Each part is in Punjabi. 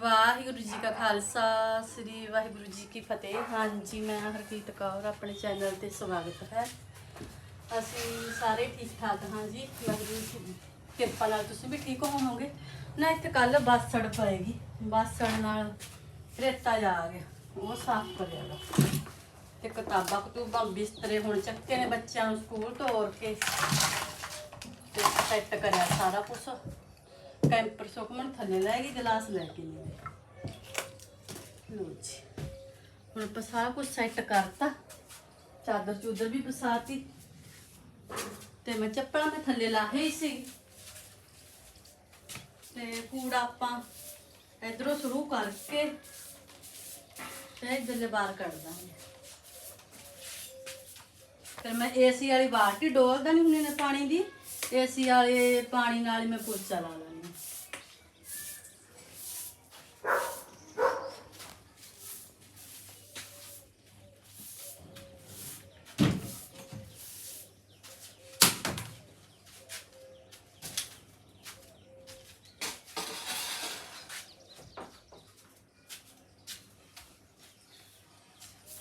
ਵਾਹਿਗੁਰੂ ਜੀ ਕਾ ਖਾਲਸਾ, ਸ੍ਰੀ ਵਾਹਿਗੁਰੂ ਜੀ ਕੀ ਫਤਿਹ। ਹਾਂਜੀ, ਮੈਂ ਹਰਕੀਤ ਕੌਰ, ਆਪਣੇ ਚੈਨਲ ਤੇ ਸਵਾਗਤ ਹੈ। ਅਸੀਂ ਸਾਰੇ ਠੀਕ ਠਾਕ ਹਾਂ ਜੀ। ਵਾਹਿਗੁਰੂ ਦੀ ਕਿਰਪਾ ਨਾਲ ਤੁਸੀਂ ਵੀ ਠੀਕ ਹੋਵੋਗੇ। ਨਾ ਇੱਥੇ ਕੱਲ ਬਾਸੜ ਪਏਗੀ। ਬਾਸੜ ਨਾਲ ਰੇਤਾ ਜਾ ਗਿਆ। ਉਹ ਸਾਫ਼ ਕਰਿਆਗਾ ਤੇ ਕਿਤਾਬਾਂ ਕਤੂਬਾਂ ਬਿਸਤਰੇ ਹੁਣ ਚੱਕੇ ਨੇ ਬੱਚਿਆਂ ਨੂੰ ਸਕੂਲ ਤੋਰ ਕੇ। ਤੇ ਸੈੱਟ ਕਰਿਆ ਸਾਰਾ ਕੁਝ ਕੈਂਪਰ ਸੁਕਮਨ ਥੱਲੇ ਲੈ ਗਈ ਗਲਾਸ ਲੈ ਕੇ ਨਹੀਂ ਲੋ ਜੀ। ਹੁਣ ਆਪਾਂ ਸਾਰਾ ਕੁਝ ਸੈੱਟ ਕਰਤਾ। ਚਾਦਰ ਚੂਦਰ ਵੀ ਪਸਾਤੀ ਤੇ ਮੈਂ ਚੱਪਲਾਂ ਮੈਂ ਥੱਲੇ ਲਾਹੇ ਹੀ ਸੀ ਤੇ ਕੂੜਾ ਆਪਾਂ ਇਧਰੋਂ ਸ਼ੁਰੂ ਕਰਕੇ ਤੇ ਇਧਰਲੇ ਬਾਹਰ ਕੱਢ ਦਾਂਗੇ। ਫਿਰ ਮੈਂ ਏਸੀ ਵਾਲੀ ਬਾਲਟੀ ਡੋਲਦਾ ਨਹੀਂ ਹੁੰਨੇ ਨੇ ਪਾਣੀ ਦੀ। ਏਸੀ ਵਾਲੇ ਪਾਣੀ ਨਾਲ ਹੀ ਮੈਂ ਪੋਚਾ ਲਾ ਲੈਂਦੀ ਹਾਂ।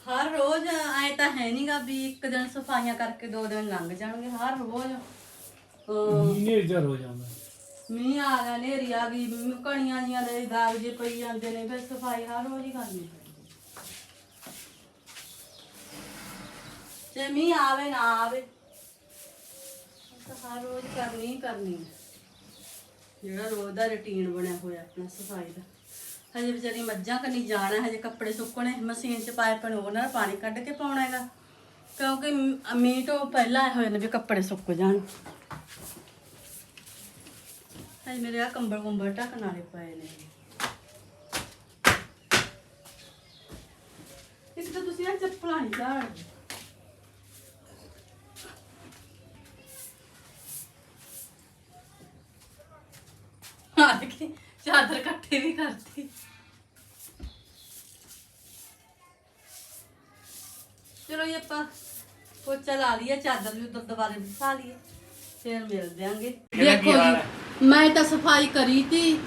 ਹਰ ਰੋਜ਼ ਐ ਤਾਂ ਹੈ ਨਹੀਂਗਾ ਵੀ ਇੱਕ ਦਿਨ ਸਫਾਈਆਂ ਕਰਕੇ ਦੋ ਦਿਨ ਲੰਘ ਜਾਣਗੇ ਹਰ ਰੋਜ਼। ਅਹ, ਹੋ ਜਾਂਦਾ ਮੀਂਹ ਆ ਗਿਆ ਨੇਰੀ ਆ ਗਈ ਮ- ਕਣੀਆਂ ਜੀਆਂ ਦੇ ਦਾਗ ਜੇ ਪਈ ਜਾਂਦੇ ਨੇ ਫਿਰ ਸਫ਼ਾਈ ਹਰ ਰੋਜ਼ ਹੀ ਕਰਨੀ ਪੈਂਦੀ। ਜੇ ਮੀਂਹ ਆਵੇ ਨਾ ਆਵੇ ਉਹ ਤਾਂ ਹਰ ਰੋਜ਼ ਕਰਨੀ ਹੀ ਕਰਨੀ ਹੈ। ਜਿਹੜਾ ਰੋਜ਼ ਦਾ ਰੁਟੀਨ ਬਣਿਆ ਹੋਇਆ ਆਪਣਾ ਸਫ਼ਾਈ ਦਾ। ਹਜੇ ਵਿਚਾਰੀ ਮੱਝਾਂ ਕਨੀ ਜਾਣਾ ਹਜੇ ਕੱਪੜੇ ਸੁੱਕਣੇ, ਮਸ਼ੀਨ 'ਚ ਪਾਏ ਪਏ ਨੇ ਉਹਨਾਂ ਦਾ ਪਾਣੀ ਕੱਢ ਕੇ ਪਾਉਣਾ ਹੈਗਾ। ਕਿਉਂਕਿ ਮੀਂਹ ਤੋਂ ਪਹਿਲਾਂ ਆਏ ਹੋਏ ਨੇ ਵੀ ਕੱਪੜੇ ਸੁੱਕ ਜਾਣ। ਹਜੇ ਮੇਰੇ ਆ ਕੰਬਲ ਕੁੰਬਲ ਢੱਕਣ ਵਾਲੇ ਪਏ ਨੇ। ਇੱਕ ਤਾਂ ਤੁਸੀਂ ਆ ਚੱਪਲਾਂ ਨਹੀਂ ਝਾੜਦੇ ਚਾਦਰ ਇਕੱਠੀ ਵੀ ਕਰਤੀ। ਚਲੋ ਜੀ ਆਪਾਂ ਪੋਚਾ ਲਾ ਲਈਏ ਚਾਦਰ ਵੀ ਉਧਰ ਦੁਬਾਰੇ ਵਿਛਾ ਲਈਏ ਫਿਰ ਮਿਲ ਦਿਆਂਗੇ ਦੇਖੋ ਜੀ ਮੈਂ ਤਾਂ ਸਫ਼ਾਈ ਕਰੀ ਤੀ।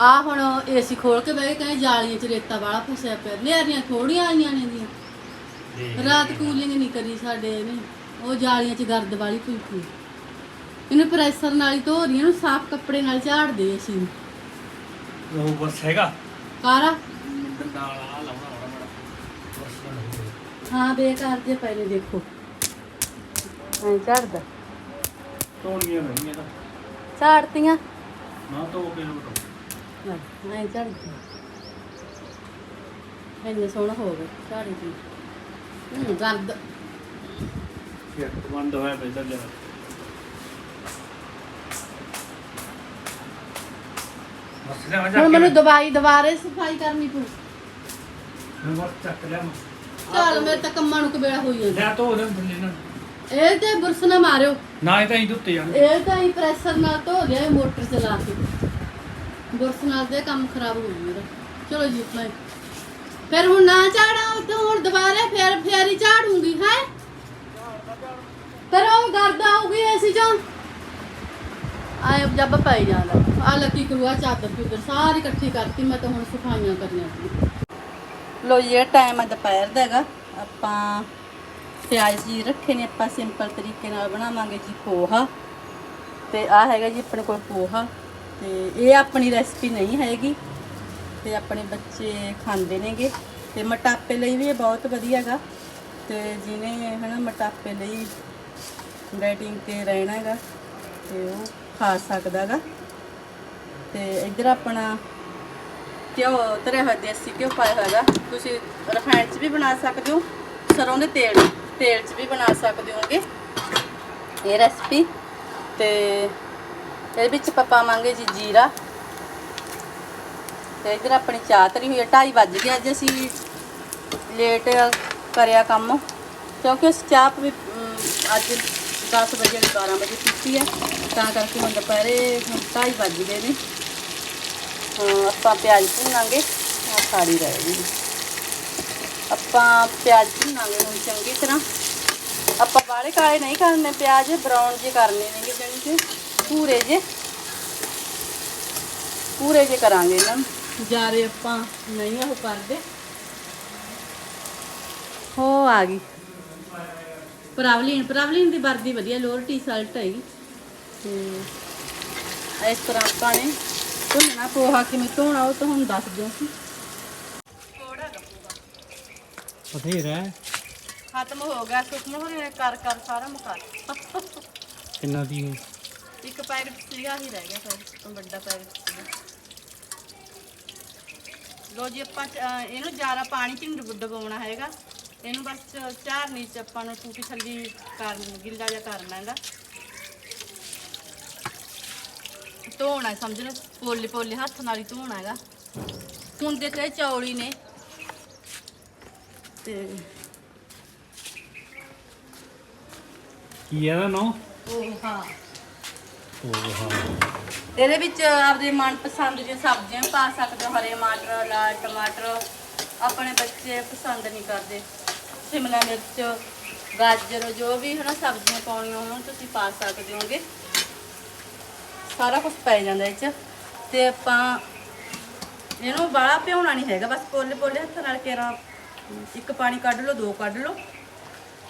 ਆ ਹੁਣ ਏਸੀ ਖੋਲ ਕੇ ਬਹਿ ਕੇ ਕਹਿੰਦੇ ਜਾਲੀਆਂ ਚ ਰੇਤਾ ਵਾਲਾ ਫਸਿਆ ਪਿਆ ਨੇਰੀਆਂ ਥੋੜੀਆਂ ਆਈਆਂ ਨੇ ਦੀਆਂ ਰਾਤ ਕੂਲਿੰਗ ਨਹੀਂ ਕਰੀ ਸਾਡੇ ਨੇ ਉਹ ਜਾਲੀਆਂ ਚ ਗਰਦ ਵਾਲੀ ਪਈ ਪਈ ਇਹਨੂੰ ਪ੍ਰੈਸ਼ਰ ਨਾਲ ਹੀ ਧੋ ਰਹੀਆਂ ਨੂੰ ਸਾਫ਼ ਕੱਪੜੇ ਨਾਲ ਝਾੜਦੇ ਅਸੀਂ। ਉਹ ਬਸ ਹੈਗਾ? ਕਾਰਾ ਆ ਹਾਂ ਬੇਕਾਰ ਜੇ ਪਏ ਨੇ ਦੇਖੋ। ਐਂ ਝਾੜਦਾ। ਤੋੜੀਆਂ ਨਹੀਂ ਤਾਂ। ਝਾੜਤੀਆਂ। ਨਾ ਤੋਂ ਕੇ ਲੋਟ ਐਂ ਝਾੜਦੀ। ਇੰਨੇ ਸੋਹਣਾ ਹੋ ਗਿਆ ਝਾੜੀ ਦੀ ਹੂੰ ਗੰਦ। ਫਿਰ ਬੰਦ ਹੋਇਆ ਪੈਸਾ ਜਰਾ ਬਸ ਲੈ ਆ ਜਾ ਹੁਣ ਮੈਨੂੰ ਦਵਾਈ ਦੁਬਾਰੇ ਸਫ਼ਾਈ ਕਰਨੀ ਪਊ। ਮੈਂ ਬਸ ਚੱਕ ਲਿਆ ਮੈਂ। ਚੱਲ ਮੇਰੇ ਤਾਂ ਕੰਮਾਂ ਨੂੰ ਕਬੇੜਾ ਹੋਈ ਜਾਂਦਾ। ਲੈ ਤੋ ਉਹਦੇ ਬੰਦੇ ਨਾਲ। ਇਹ ਤੇ ਬੁਰਸ ਨਾ ਮਾਰਿਓ। ਨਾ ਇਹ ਤਾਂ ਹੀ ਦੁੱਤੇ ਜਾਣ ਇਹ ਤਾਂ ਹੀ ਪ੍ਰੈਸ਼ਰ ਨਾਲ ਧੋ ਲਿਆ ਇਹ ਮੋਟਰ ਚਲਾ ਕੇ। ਬੁਰਸ ਨਾਲ ਤੇ ਕੰਮ ਖਰਾਬ ਹੋ ਗਿਆ ਮੇਰਾ ਚਲੋ ਜੀ ਮੈਂ ਫਿਰ ਹੁਣ ਨਾ ਝਾੜਾ ਤੇ ਹੁਣ ਦੁਬਾਰੇ ਫੇਰ ਫੇਰ ਹੀ ਝਾੜੂਗੀ ਹੈ? ਪਰ ਉਹ ਗਰਦ ਆਊਗੀ ਅਸੀਂ ਜਾਂ ਆਏ ਜੱਬ ਪੈ ਜਾਂਦਾ। ਆ ਲੱਕੀ ਕਰੂਆ ਚਾਦਰ ਚੂਦਰ ਸਾਰੀ ਇਕੱਠੀ ਕਰਤੀ ਮੈਂ ਤਾਂ ਹੁਣ ਸਫਾਈਆਂ ਕਰਨੀਆਂ ਸੀ ਲੋ ਜੀ, ਇਹ ਟਾਈਮ ਆ ਦੁਪਹਿਰ ਦਾ ਹੈਗਾ। ਆਪਾਂ ਪਿਆਜ਼ ਜੀ ਰੱਖੇ ਨੇ, ਆਪਾਂ ਸਿੰਪਲ ਤਰੀਕੇ ਨਾਲ ਬਣਾਵਾਂਗੇ ਜੀ ਪੋਹਾ। ਤੇ ਆ ਹੈਗਾ ਜੀ ਆਪਣੇ ਕੋਲ ਪੋਹਾ। ਤੇ ਇਹ ਆਪਣੀ ਰੈਸਪੀ ਨਹੀਂ ਹੈਗੀ। ਤੇ ਆਪਣੇ ਬੱਚੇ ਖਾਂਦੇ ਨੇਗੇ। ਤੇ ਮਟਾਪੇ ਲਈ ਵੀ ਇਹ ਬਹੁਤ ਵਧੀਆ ਹੈਗਾ। ਤੇ ਜਿਹਨੇ ਹਨਾ ਮਟਾਪੇ ਲਈ ਡਾਈਟਿੰਗ ਤੇ ਰਹਿਣਾ ਹੈਗਾ, ਤੇ ਉਹ ਖਾ ਸਕਦਾ ਹੈਗਾ। ਤੇ ਇੱਧਰ ਆਪਣਾ ਘਿਓ ਤਰਿਆ ਹੋਇਆ ਦੇਸੀ ਘਿਓ ਪਾਇਆ ਹੋਇਆ ਤੁਸੀਂ ਰਿਫਾਈਨਡ 'ਚ ਵੀ ਬਣਾ ਸਕਦੇ ਹੋ, ਸਰੋਂ ਦੇ ਤੇਲ ਤੇਲ 'ਚ ਵੀ ਬਣਾ ਸਕਦੇ ਹੋਗੇ। ਇਹ ਰੈਸਪੀ ਤੇ ਇਹਦੇ ਵਿੱਚ ਆਪਾਂ ਪਾਵਾਂਗੇ ਜੀ ਜੀਰਾ। ਤੇ ਇਧਰ ਆਪਣੀ ਚਾਹ ਤਰੀ ਹੋਈ ਹੈ 2:30 ਵੱਜ ਗਿਆ ਅੱਜ ਅਸੀਂ ਲੇਟ ਕਰਿਆ ਕੰਮ। ਕਿਉਂਕਿ ਅਸੀਂ ਚਾਹ ਵੀ ਅੱਜ 10 ਵਜੇ 12 ਵਜੇ ਪੀਤੀ ਹੈ। ਤਾਂ ਕਰਕੇ ਹੁਣ ਦੁਪਹਿਰੇ ਹੁਣ 2:30 ਵੱਜ ਗਏ ਨੇ। ਆਪਾਂ ਪਿਆਜ਼ ਭੁੰਨਾਂਗੇ ਆ ਸਾੜੀ ਰਹਿ ਗਈ। ਆਪਾਂ ਪਿਆਜ਼ ਭੁੰਨਾਂਗੇ ਹੁਣ ਚੰਗੀ ਤਰ੍ਹਾਂ। ਆਪਾਂ ਬਾਹਲੇ ਕਾਲੇ ਨਹੀਂ ਕਰਨੇ ਪਿਆਜ਼ ਬਰਾਊਨ ਜੇ ਕਰਨੇ ਨੇਗੇ ਜਾਣੀ ਕਿ ਪੂਰੇ ਜੇ ਪੂਰੇ ਜੇ ਕਰਾਂਗੇ ਇਹਨਾਂ ਜਾਰੇ ਆਪਾਂ ਨਹੀਂ ਉਹ ਕਰਦੇ। ਹੋ ਆ ਗਈ। ਪ੍ਰਾਵਲੀਨ ਪ੍ਰਾਵਲੀਨ ਦੀ ਵਰਦੀ ਵਧੀਆ ਲੋਅਰ ਟੀ-ਸ਼ਰਟ ਹੈਗੀ। ਤੇ ਇਸ ਤਰ੍ਹਾਂ ਆਪਾਂ ਨੇ ਧੋਣਾ ਪੋਹਾ ਕਿਵੇਂ ਧੋਣਾ ਉਹ ਤੁਹਾਨੂੰ ਦੱਸ ਦਿਓ ਸੀ ਬਥੇਰਾ ਹੈ। ਖਤਮ ਹੋ ਗਿਆ ਸੁਖਮ ਹੋਰੇ ਨੇ ਕਰ ਕਰ ਸਾਰਾ ਮੁਕਾ ਦਿੱਤਾ। ਕਿੰਨਾ ਦੀ ਇਹ ਇੱਕ ਪੈਕਟ ਸੀਗਾ ਹੀ ਰਹਿ ਗਿਆ ਫਿਰ ਵੱਡਾ ਪੈਕਟ ਸੀਗਾ। ਲੋ ਜੀ ਆਪਾਂ ਅਹ ਇਹਨੂੰ ਜ਼ਿਆਦਾ ਪਾਣੀ ਚ ਨਹੀਂ ਡੁਬੋਣਾ ਹੈਗਾ। ਇਹਨੂੰ ਬਸ ਝਾਰਨੀ ਚ ਆਪਾਂ ਨੂੰ ਟੂਟੀ ਥੱਲੀ ਕਰਨ ਗਿੱਲਾ ਜਿਹਾ ਕਰਨਾ ਹੈਗਾ ਧੋਣਾ ਹੈ, ਸਮਝ ਲਓ ਪੋਲੇ ਪੋਲੇ ਹੱਥ ਨਾਲ ਹੀ ਧੋਣਾ ਹੈਗਾ। ਹੁਣ ਦੇ ਤੇ ਚੌੜੀ ਨੇ। ਤੇ ਕੀ ਇਹਦਾ ਨਾਂ? ਉਹ ਹਾਂ। ਉਹ ਹਾਂ। ਇਹਦੇ ਵਿੱਚ ਆਪਦੇ ਮਨਪਸੰਦ ਦੀਆਂ ਸਬਜ਼ੀਆਂ ਪਾ ਸਕਦੇ ਹੋ ਹਰੇ ਮਟਰ ਲਾਲ ਟਮਾਟਰ। ਆਪਣੇ ਬੱਚੇ ਪਸੰਦ ਨਹੀਂ ਕਰਦੇ। ਸ਼ਿਮਲਾ ਮਿਰਚ ਗਾਜਰ ਜੋ ਵੀ ਹਨਾ ਸਬਜ਼ੀਆਂ ਪਾਉਣੀਆਂ ਹੋਣ ਤੁਸੀਂ ਪਾ ਸਕਦੇ ਹੋਗੇ। ਸਾਰਾ ਕੁਝ ਪੈ ਜਾਂਦਾ ਇਹ ਚ। ਤੇ ਆਪਾਂ ਇਹਨੂੰ ਬਾਹਲਾ ਭਿਉਣਾ ਨਹੀਂ ਹੈਗਾ, ਬਸ ਪੋਲੇ ਪੋਲੇ ਹੱਥ ਨਾਲ ਕੇਰਾ ਇੱਕ ਪਾਣੀ ਕੱਢ ਲਓ, ਦੋ ਕੱਢ ਲਓ,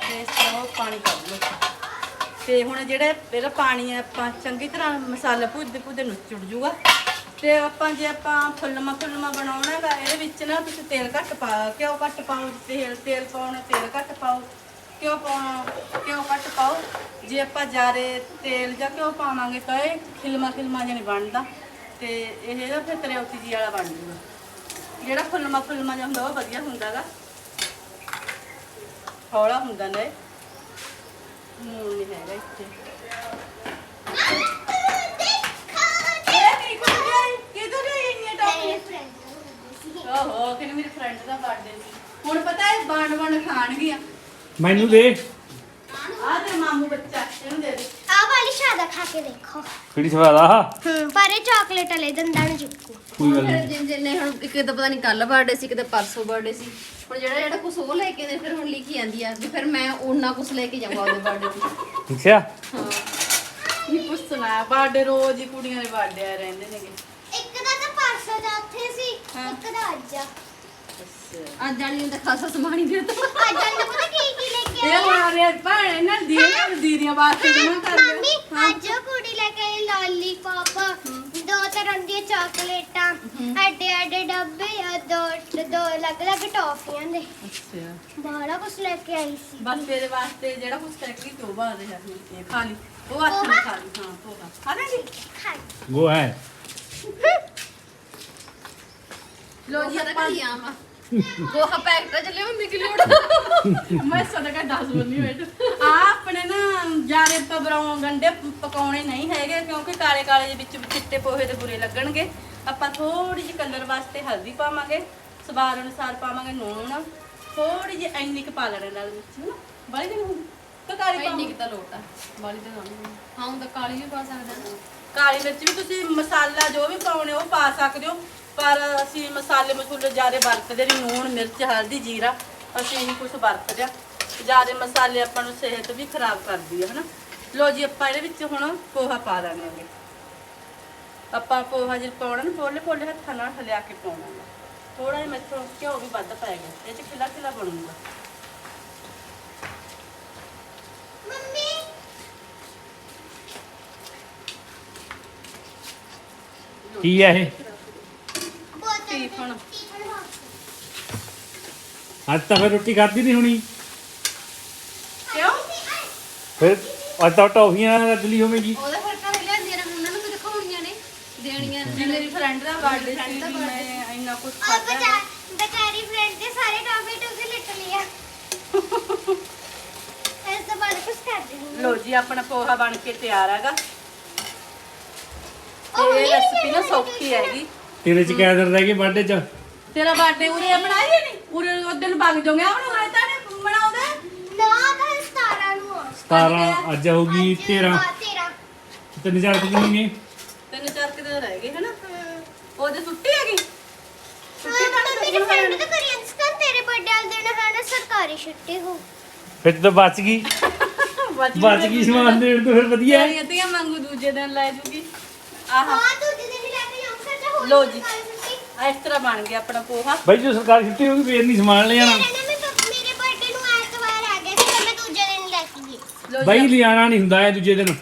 ਤੇ ਇਸ ਤਰ੍ਹਾਂ ਉਹ ਪਾਣੀ ਕੱਢ ਲਓ। ਤੇ ਹੁਣ ਜਿਹੜਾ ਇਹਦਾ ਪਾਣੀ ਹੈ, ਆਪਾਂ ਚੰਗੀ ਤਰ੍ਹਾਂ ਮਸਾਲਾ ਭੁੱਜਦੇ ਭੁੱਜਦੇ ਨੁੱਚੜ ਜੂਗਾ। ਤੇ ਆਪਾਂ ਜੇ ਆਪਾਂ ਫੁੱਲਮਾ ਫੁੱਲਮਾ ਬਣਾਉਣਾ ਹੈਗਾ, ਇਹਦੇ ਵਿੱਚ ਨਾ ਤੁਸੀਂ ਤੇਲ ਘੱਟ ਪਾ, ਘਿਓ ਘੱਟ ਪਾਓ, ਤੇਲ ਤੇਲ ਪਾਉਣਾ, ਤੇਲ ਘੱਟ ਪਾਓ। ਘਿਓ ਪਾਉਣਾ ਘਿਓ ਘੱਟ ਪਾਓ? ਜੇ ਆਪਾਂ ਜਾਰੇ ਤੇਲ ਜਾਂ ਘਿਓ ਪਾਵਾਂਗੇ ਤਾਂ ਇਹ ਖਿਲਮਾ ਖਿਲਮਾ ਜਿਹਾ ਨਹੀਂ ਬਣਦਾ। ਤੇ ਇਹ ਨਾ ਫਿਰ ਤਰੇਉਤੀ ਜੀ ਵਾਲਾ ਬਣ ਜੂਗਾ। ਜਿਹੜਾ ਫੁੱਲਮਾ ਫੁੱਲਮਾ ਜਿਹਾ ਹੁੰਦਾ, ਉਹ ਵਧੀਆ ਹੁੰਦਾਗਾ। ਹੌਲਾ ਹੁੰਦਾ ਨਾ ਇਹ। ਨੂਨ ਨਹੀਂ ਹੈਗਾ ਇੱਥੇ ਇਹ ਕੀ ਕੁਝ ਗਈ ਕਿਦੋਂ ਗਈ ਇੰਨੀਆਂ ਟੌਫੀਆਂ ਓਹੋ ਕਿ ਮੇਰੇ ਫਰੈਂਡ ਦਾ ਬਰਥਡੇ ਸੀ ਹੁਣ ਪਤਾ ਹੈ ਬਣ ਬਣ ਖਾਣਗੀਆਂ ਮੈਨੂੰ ਦੇ। ਆ ਤੇ ਮਾਮੂ ਬੱਚਾ ਇਹਨੂੰ ਦੇ ਦੇ। ਆ ਵਾਲੀ ਸ਼ਾਦਾ ਖਾ ਕੇ ਦੇਖੋ। ਕਿਹੜੀ ਸਵਾਦ ਆ ਹੂੰ ਪਰ ਇਹ ਚਾਕਲੇਟ ਵਾਲੇ ਦੰਦਾਂ ਨੂੰ ਚਿਪਕੂ ਕੋਈ ਗੱਲ ਨਹੀਂ। ਜਿੰਨ ਜਿੰਨੇ ਹੁਣ ਇੱਕ ਤਾਂ ਪਤਾ ਨਹੀਂ ਕੱਲ ਬਰਥਡੇ ਸੀ ਕਿਤੇ ਪਰਸੋਂ ਬਰਥਡੇ ਸੀ। ਹੁਣ ਜਿਹੜਾ ਜਿਹੜਾ ਕੁਝ ਉਹ ਲੈ ਕੇ ਦੇ ਫਿਰ ਹੁਣ ਲਿਖੀ ਜਾਂਦੀ ਆ ਵੀ ਫਿਰ ਮੈਂ ਉਹਨਾਂ ਕੁਝ ਲੈ ਕੇ ਜਾਵਾਂ ਉਹਦੇ ਬਰਥਡੇ ਤੇ। ਅੱਛਾ। ਹਾਂ। ਨਹੀਂ ਪੁੱਛਣਾ ਬਰਥਡੇ ਰੋਜ਼ ਹੀ ਕੁੜੀਆਂ ਦੇ ਬਰਥਡੇ ਆ ਰਹਿੰਦੇ ਨੇਗੇ। ਇੱਕ ਦਾ ਤਾਂ ਪਰਸੋਂ ਦਾ ਉੱਥੇ ਸੀ। ਇੱਕ ਦਾ ਅੱਜ ਆ। ਅੱਜ ਵਾਲੀ ਨੂੰ ਤਾਂ ਖਾਸਾ ਸਮਾਨ ਹੀ ਦੇ ਦਿੱਤਾ। ਅੱਜ ਨੂੰ ਪਤਾ ਕੇ ਇਹ ਆਈ ਮਾਰੇ ਭੈਣ ਇਹਨਾਂ ਦੀ ਦੀਦੀਆਂ ਵਾਸਤੇ ਜਮਾ ਕਰ ਮੰਮੀ ਅੱਜ ਉਹ ਕੁੜੀ ਲੈ ਕੇ ਆਈ ਲਾਲੀਪੌਪ ਦੋ ਤਰ੍ਹਾਂ ਦੀਆਂ ਚਾਕਲੇਟਾਂ ਐਡੇ ਐਡੇ ਡੱਬੇ ਆ ਦੋ ਦੋ ਅਲੱਗ-ਅਲੱਗ ਟੌਫੀਆਂ ਦੇ। ਅੱਛਾ। ਬਾਹਲਾ ਕੁਛ ਲੈ ਕੇ ਆਈ ਸੀ। ਬਸ ਤੇਰੇ ਵਾਸਤੇ ਜਿਹੜਾ ਕੁਝ ਕਹਿ ਗਈ ਤੋ ਬਾਅਦ ਹੈ ਇਹ ਖਾ ਲਈ। ਉਹ ਹੱਥ ਨਾਲ ਖਾ ਲਈ। ਹਾਂ ਪੋਹਾ। ਖਾ ਲੈਂਦੀ ਖਾ ਉਹ ਹੈ। ਲੋ ਜੀ ਤਾਂ ਕੀ ਆਮਾ ਗੋਹਾ ਪੈਕਟ ਚੱਲੇ ਮੰਮੀ ਕਿ ਲੋੜ। ਮੈਂ ਸਦਕਾ ਦੱਸ ਬੰਨੀ ਬੈਠ ਆ ਆਪਣੇ ਨਾ ਜਾਰੇ ਪਬਰੋਂ ਗੰਡੇ ਪਕਾਉਣੇ ਨਹੀਂ ਹੈਗੇ ਕਿਉਂਕਿ ਕਾਲੇ ਕਾਲੇ ਦੇ ਵਿੱਚ ਚਿੱਟੇ ਪੋਹੇ ਦੇ ਬੁਰੇ ਲੱਗਣਗੇ। ਆਪਾਂ ਥੋੜੀ ਜਿਹੀ ਕਲਰ ਵਾਸਤੇ ਹਲਦੀ ਪਾਵਾਂਗੇ ਸਵਾਦ ਅਨੁਸਾਰ ਪਾਵਾਂਗੇ ਨੂਣ। ਥੋੜੀ ਜਿਹੀ ਐਨੀ ਕੁ ਪਾ ਲੈਣਾ ਨਾਲ ਵਿੱਚ ਨਾ ਬੜੀ ਨਹੀਂ ਹੁੰਦੀ ਤਾਂ ਕਾਲੀ ਇੰਨੀ ਪਾਵਾਂਗੇ ਕਿ ਤਾਂ ਲੋਟ ਆ। ਵਾਲੀ ਤਾਂ ਨਹੀਂ ਹਾਂ ਉਹ ਤਾਂ ਕਾਲੀ ਵੀ ਪਾ ਸਕਦਾ ਕਾਲੀ ਮਿਰਚ ਵੀ ਤੁਸੀਂ ਮਸਾਲਾ ਜੋ ਵੀ ਪਾਉਣੇ ਉਹ ਪਾ ਸਕਦੇ ਹੋ। ਪਰ ਅਸੀਂ ਮਸਾਲੇ ਮਸੂਲੇ ਜ਼ਿਆਦਾ ਵਰਤਦੇ ਨਹੀਂ ਨੂਣ ਮਿਰਚ ਹਲਦੀ ਜੀਰਾ। ਅਸੀਂ ਇਹੀ ਕੁਝ ਵਰਤਦੇ ਆ ਜ਼ਿਆਦਾ ਮਸਾਲੇ ਆਪਾਂ ਨੂੰ ਸਿਹਤ ਵੀ ਖਰਾਬ ਕਰਦੀ ਹੈ ਹਨਾ? ਲੋ ਜੀ ਆਪਾਂ ਇਹਦੇ ਵਿੱਚ ਹੁਣ ਪੋਹਾ ਪਾ ਦਾਂਗੇ ਆਪਾਂ ਪੋਹਾ ਜੇ ਪਾਉਣਾ ਨਾ ਪੋਲੇ ਪੋਲੇ ਹੱਥਾਂ ਨਾਲ ਹਲਿਆ ਕੇ ਪਾਉਣਾ ਥੋੜਾ ਜਿਹਾ ਮੈਥੋਂ ਘਿਓ ਵੀ ਵੱਧ ਪੈ ਗਿਆ। ਇਹ ਚ ਖਿਲਾ ਖਿਲਾ ਬਣੂਗਾ। ਮੰਮੀ। ਕੀ ਹੈ ਇਹ? ਤਕਲੀਫ ਅੱਜ ਤਾਂ ਫਿਰ ਰੋਟੀ ਖਾਦੀ ਨਹੀਂ ਹੋਣੀ। ਫਿਰ ਅੱਜ ਤਾਂ ਟੌਫੀਆਂ ਰੱਜਲੀ ਹੋਵੇਗੀ। ਉਹਦੇ ਫਿਰ ਘਰੇ ਲਿਆਂਦੀਆਂ ਨੇ ਉਹਨਾਂ ਨੂੰ ਵੀ ਦਿਖਾਉਣੀਆਂ ਨੇ? ਦੇਣੀਆਂ ਨੇ। ਮੇਰੀ ਫਰੈਂਡ ਦਾ ਬਰਥਡੇ ਫਰੈਂਡ ਮੈਂ ਇੰਨਾ ਕੁਝ ਖਾਦਾ ਬਚਾਰੀ ਫਰੈਂਡ ਦੇ ਸਾਰੇ ਟੌਫੀ ਟੁਫੀ ਲਿਟ ਲਿਆ ਇਸ ਤੋਂ ਬਾਅਦ ਕੁਝ ਕਰ ਦੇਣੀ ਲੋ ਜੀ ਆਪਣਾ ਪੋਹਾ ਬਣ ਕੇ ਤਿਆਰ ਹੈਗਾ। ਇਹ ਰੈਸਪੀ ਨਾ ਸੌਖੀ ਹੈਗੀ। ਤੇਰੇ ਚ ਕੈਦਰ ਰਹਿ ਗਈ ਬਰਥਡੇ ਚ? ਤੇਰਾ ਬਰਥਡੇ ਉਰੇ ਬਣਾਈ ਨਹੀਂ ਉਰੇ ਉਸ ਦਿਨ ਵਗ ਜੋਗੇ ਹੁਣ ਹਾਲੇ ਤਾਂ ਨੀ ਮਨਾਉਂਦਾ ਨਾ 17 ਨੂੰ 17 ਅੱਜ ਹੋਊਗੀ 13 13 ਤਿੰਨ ਚਾਰ ਕੁ ਦਿਨ ਨੇ ਤਿੰਨ ਚਾਰ ਕਿ ਦਿਨ ਰਹਿ ਗਏ ਉਹਦੇ ਛੁੱਟੀ ਹੈਗੀ? ਛੁੱਟੀ ਤੇਰੇ ਬਰਥਡੇ ਵਾਲੇ ਦਿਨ ਹੈ ਸਰਕਾਰੀ ਛੁੱਟੀ ਹੋ। ਫਿਰ ਤਾਂ ਬਚ ਗਈ। ਬਚ ਗਈ। ਸਮਾਨ ਦੇਣ ਤੋਂ ਫਿਰ ਵਧੀਆ ਹੈ। ਯਾਰ ਇਹ ਮੰਗੂ ਦੂਜੇ ਦਿਨ ਲੈ ਜੂਗੀ। ਆਹ। ਹਾਂ ਦੂਜੇ ਦਿਨ ਲੋ ਜੀ ਇਸ ਤਰ੍ਹਾਂ ਬਣ ਗਿਆ ਆਪਣਾ ਪੋਹਾ। ਬਾਈ ਜੋ ਸਰਕਾਰ ਛੁੱਟੀ ਹੋਊਗੀ ਫੇਰ ਨਹੀਂ ਸਮਾਨ ਲੈ ਜਾਣਾ ਕਹਿੰਦਾ ਦਿਨ ਲੈ ਕੇ ਨਹੀਂ ਹੁੰਦਾ ਇਹ ਦੂਜੇ ਦਿਨ।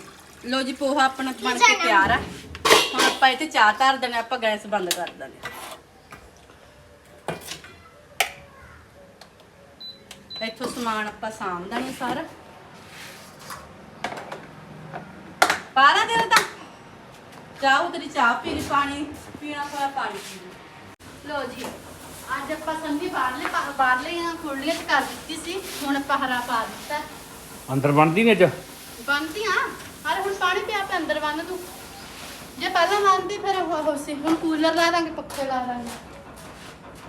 ਲੋ ਜੀ ਪੋਹਾ ਆਪਣਾ ਬਣ ਕੇ ਤਿਆਰ ਆ। ਹੁਣ ਆਪਾਂ ਇਹ ਚਾਹ ਧਰ ਦੇਣਾ ਆਪਾਂ ਗੈਸ ਬੰਦ ਕਰ ਦੇਣਾ ਇੱਥੋਂ ਸਮਾਨ ਆਪਾਂ ਸਾਂਭ ਦੇਣਾ ਸਾਰਾ। ਪਾਰਾ ਦੇ ਚਾਹ ਉਤਰੀ ਚਾਹ ਪੀ ਲਈ ਪਾਣੀ ਪੀਣਾ ਹੋਇਆ ਪਾਣੀ ਪੀ ਲਈ। ਲੋ ਜੀ ਅੱਜ ਆਪਾਂ ਸੰਧੀ ਬਾਹਰਲੇ ਪਾ- ਬਾਹਰਲੇ ਖੁਰਲੀਆਂ ਚ ਕਰ ਦਿੱਤੀ ਸੀ ਹੁਣ ਪਹਰਾ ਪਾ ਦਿੱਤਾ। ਅੰਦਰ ਬਣਦੀ ਨਹੀਂ ਅੱਜ? ਬੰਦੀਆਂ ਅਰੇ ਹੁਣ ਪਾਣੀ ਪਿਆ ਪਿਆ ਅੰਦਰ ਬੰਨ ਤੂੰ ਜੇ ਪਹਿਲਾਂ ਬੰਨਦੀ ਫਿਰ ਉਹ ਹੋ ਸੀ ਹੁਣ ਕੂਲਰ ਲਾ ਦਾਂਗੇ ਪੱਖੇ ਲਾ ਦਾਂਗੇ।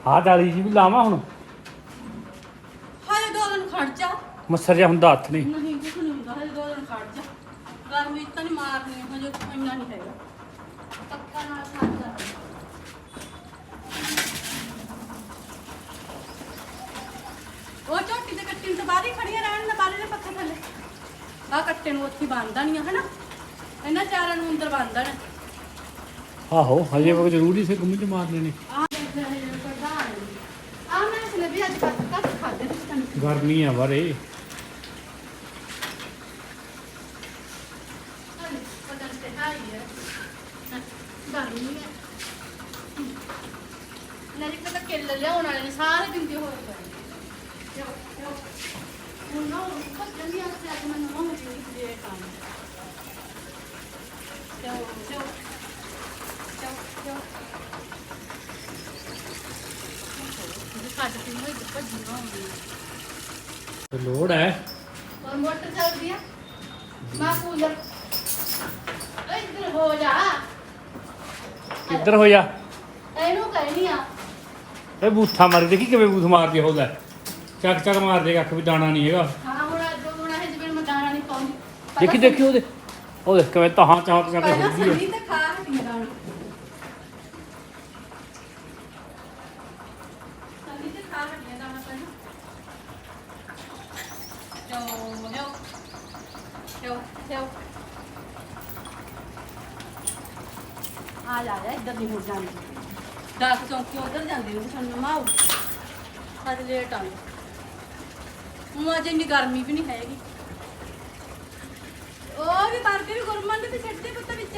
ਆਹ ਦਾਲੀ ਜੀ ਵੀ ਲਾਵਾਂ ਹੁਣ? ਹਾਏ ਦੋ ਦਿਨ ਖੜ ਜਾ। ਮੱਸਰ ਜਿਹਾ ਹੁੰਦਾ ਹੱਥ ਨਹੀਂ। ਨਹੀਂ ਕੁਝ ਨਹੀਂ ਹੁੰਦਾ ਹਜੇ ਦੋ ਦਿਨ ਖੜ ਜਾ। ਗਰਮੀ ਤਾਂ ਨਹੀਂ ਮਾਰਨੀ ਹਜੇ ਇੰਨਾ ਨਹੀਂ ਹੈਗਾ ਪੱਕਾ ਨਾਲ ਖੜ ਜਾ ਉਹ ਝੋਟੀ ਦੇ ਕੱਟੀ ਨੂੰ ਤਾਂ ਬਾਹਰ ਹੀ ਖੜੀਆਂ ਰਹਿਣ ਨਾ ਬਾਹਰ ਦੇ ਪੱਖੇ ਥੱਲੇ ਆ ਕੱਟੇ ਨੂੰ ਉੱਥੇ ਬੰਨਦਾ ਨਹੀਂ ਹਨਾ? ਇਹਨਾਂ ਚਾਰਾਂ ਨੂੰ ਅੰਦਰ ਬੰਨਦਾ ਨੇ। ਆਹੋ ਹਜੇ ਵਕ ਜ਼ਰੂਰੀ ਸੀ ਗੁੰਮ ਚ ਮਾਰ ਲੈਣੇ ਆ ਦੇਖ ਰਹੇ ਹੋ ਪ੍ਰਧਾਨ ਆ ਮੈਂ ਇਸ ਲਈ ਵੀ ਅੱਜ ਕੱਟ ਕੱਟ ਖਾਦੇ ਨੇ ਤੁਹਾਨੂੰ ਗਰਮੀ ਆ ਬਾਰੇ ਹਾਲੇ ਪਤਾ ਤੇ ਹਾਈ ਹੈ ਗਰਮੀ ਹੈ ਨਰੀ ਤਾਂ ਕਿੱਲ ਲਿਆਉਣ ਵਾਲੇ ਨੇ ਸਾਰੇ ਦਿੰਦੇ ਹੋਏ ਪਏ ਚਲੋ ਚਲੋ ਹੁਣ ਨਾ ਉਹ ਜੰਦੀ ਆ ਤੇ ਅੱਜ ਮੈਂ ਨਵਾਂ ਹੋ ਗਈ ਦੇ ਕੰਮ ਚਲੋ ਚਲੋ ਚਲੋ ਚਲੋ ਤੇ ਭੱਜੀ ਲੋੜ ਹੈ? ਔਰ ਮੋਟਰ ਚੱਲਦੀ ਆ? ਮਾ ਕੂਲਰ। ਓਏ ਇੱਧਰ ਹੋ ਜਾ। ਇੱਧਰ ਹੋ ਜਾ? ਇਹਨੂੰ ਕਹਿਣੀ ਆ। ਇਹ ਬੂਥਾ ਮਾਰੀ ਦੇਖੀ ਕਿਵੇਂ ਬੂਥ ਮਾਰਦੀ ਹੋਦਾ ਚੱਕ ਚੱਕ ਮਾਰ ਦੇਗਾ ਅੱਖ ਵੀ ਦਾਣਾ ਨਹੀਂ ਹੈਗਾ। ਹਾਂ ਹੁਣ ਅੱਜ ਹੁਣ ਇਹ ਜਿਵੇਂ ਮੈਂ ਨਹੀਂ ਪਾਉਂਦੀ। ਦੇਖੀ ਦੇਖੀ ਉਹਦੇ। ਉਹ ਦੇਖ ਕਿਵੇਂ ਤਹਾਂ ਚਾਹ ਚਾਹ ਹੁੰਦੀ ਸੰਨੀ ਹੈ ਤੱਕ ਦਸ ਚੌਂਕੀ ਉਧਰ ਜਾਂਦੇ ਨੇ ਸਾਨੂੰ ਮਾਉ ਅੱਜ ਲੇਟ ਆ। ਹੁਣ ਅੱਜ ਇੰਨੀ ਗਰਮੀ ਵੀ ਨਹੀਂ ਹੈਗੀ। ਉਹ ਵੀ ਬਾਰਬੀ ਵੀ ਗੁਰਮਨ ਦੇ ਛੱਡਦੇ ਪੁੱਤ ਵਿੱਚ।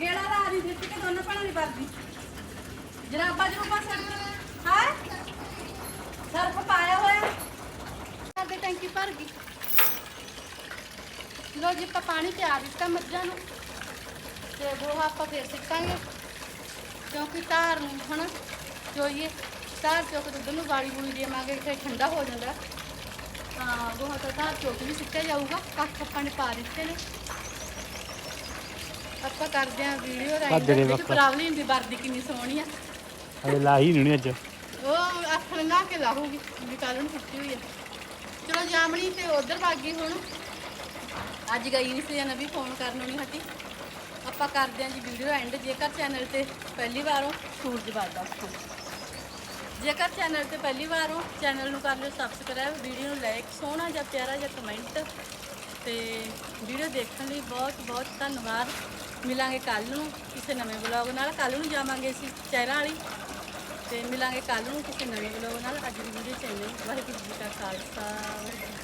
ਗੇੜਾ ਲਾ ਰਹੀ ਸੀ ਕਿ ਦੋਨੋਂ ਭੈਣਾਂ ਦੀ ਬਾਰਬੀ ਜਰਾਬਾ ਜਰੂਬਾ ਸੱਟ ਹਾਂ? ਸਰਫ ਪਾਇਆ ਹੋਇਆ। ਸਾਡੇ ਟੈਂਕੀ ਭਰ ਗਈ। ਲੋ ਜੀ, ਆਪਾਂ ਪਾਣੀ ਪਿਆ ਦਿੱਤਾ ਮੱਝਾਂ ਨੂੰ। ਤੇ ਉਹ ਆਪਾਂ ਫੇਰ ਸਿੱਟਾਂਗੇ। ਕਿਉਂਕਿ ਧਾਰ ਨੂੰ ਹਨਾ ਚੋਈਏ ਧਾਰ ਚੋਕ ਦੁੱਧ ਨੂੰ ਵਾਲੀ ਬੂਲੀ ਦੇਵਾਂਗੇ ਫਿਰ ਠੰਡਾ ਹੋ ਜਾਂਦਾ। ਹਾਂ ਬਹੁਤ ਧਾਰ ਚੋਕ ਵੀ ਸਿੱਟਿਆ ਜਾਊਗਾ ਕੱਖ ਆਪਾਂ ਨੇ ਪਾ ਦਿੱਤੇ ਨੇ। ਆਪਾਂ ਕਰਦੇ ਆਂ ਵੀਡੀਓ ਰਾਈਟ ਵੱਖ। ਪ੍ਰਾਬਲਮ ਦੀ ਵਰਦੀ ਕਿੰਨੀ ਸੋਹਣੀ ਆ। ਹਜੇ ਲਾਹੀ ਨਹੀਂ ਅੱਜ। ਉਹ ਆਖਣ ਲਾ ਕੇ ਲਾਹੂਗੀ ਵੀ ਕੱਲ ਨੂੰ ਛੁੱਟੀ ਹੋਈ ਆ। ਚਲੋ ਜਾਮਣੀ ਤੇ ਉਧਰ ਭਾਗੀ ਹੁਣ। ਅੱਜ ਗਈ ਨਹੀਂ ਸੀ ਜਾਂ ਨਵੀਂ ਫੋਨ ਕਰਨ ਨੂੰ ਨਹੀਂ ਹਟੀ। ਆਪਾਂ ਕਰਦੇ ਹਾਂ ਜੀ ਵੀਡੀਓ ਐਂਡ ਜੇਕਰ ਚੈਨਲ ਤੇ ਪਹਿਲੀ ਵਾਰ ਹੋ, ਸੂਰਜ ਬਾਦਾ ਜੇਕਰ ਚੈਨਲ ਤੇ ਪਹਿਲੀ ਵਾਰ ਹੋ ਚੈਨਲ ਨੂੰ ਕਰ ਲਿਓ ਸਬਸਕ੍ਰਾਈਬ ਵੀਡੀਓ ਨੂੰ ਲਾਈਕ ਸੋਹਣਾ ਜਾਂ ਪਿਆਰਾ ਜਾਂ ਕਮੈਂਟ ਤੇ ਵੀਡੀਓ ਦੇਖਣ ਲਈ ਬਹੁਤ ਬਹੁਤ ਧੰਨਵਾਦ। ਮਿਲਾਂਗੇ ਕੱਲ ਨੂੰ ਕਿਸੇ ਨਵੇਂ ਵਲੌਗ ਨਾਲ। ਕੱਲ ਨੂੰ ਜਾਵਾਂਗੇ ਅਸੀਂ ਚਹਿਰਾਂ ਵਾਲੀ। ਤੇ ਮਿਲਾਂਗੇ ਕੱਲ ਨੂੰ ਕਿਸੇ ਨਵੇਂ ਵਲੌਗ ਨਾਲ। ਅੱਜ ਦੀ ਵੀਡੀਓ ਚੈਨਲ ਵਾਹਿਗੁਰੂ ਜੀ ਕਾ ਖਾਲਸਾ, ਵਾਹਿਗੁਰੂ